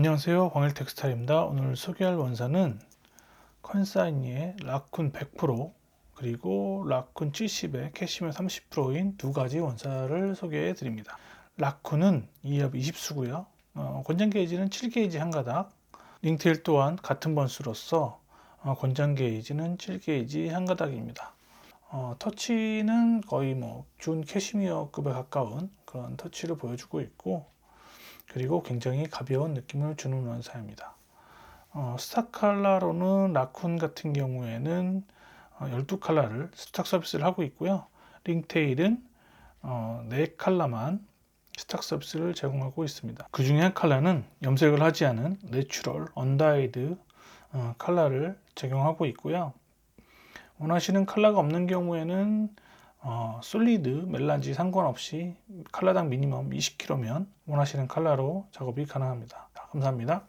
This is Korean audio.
안녕하세요. 광일 텍스타일입니다. 오늘 소개할 원사는 컨사이니의 라쿤 100% 그리고 라쿤 70에 캐시메 30%인 두 가지 원사를 소개해 드립니다. 라쿤은 2합 20수고요. 어, 권장 게이지는 7게이지 한 가닥. 링테일 또한 같은 번수로서 어, 권장 게이지는 7게이지 한 가닥입니다. 어, 터치는 거의 뭐 준 캐시미어급에 가까운 그런 터치를 보여주고 있고 그리고 굉장히 가벼운 느낌을 주는 원사입니다. 어, 스탁 칼라로는 라쿤 같은 경우에는 어, 12칼라를 스탁 서비스를 하고 있고요. 링테일은 어, 4칼라만 스탁 서비스를 제공하고 있습니다. 그 중에 한 칼라는 염색을 하지 않은 내추럴 언다이드 어, 칼라를 제공하고 있고요. 원하시는 칼라가 없는 경우에는 어, 솔리드, 멜란지 상관없이 칼라당 미니멈 20kg면 원하시는 칼라로 작업이 가능합니다. 자, 감사합니다.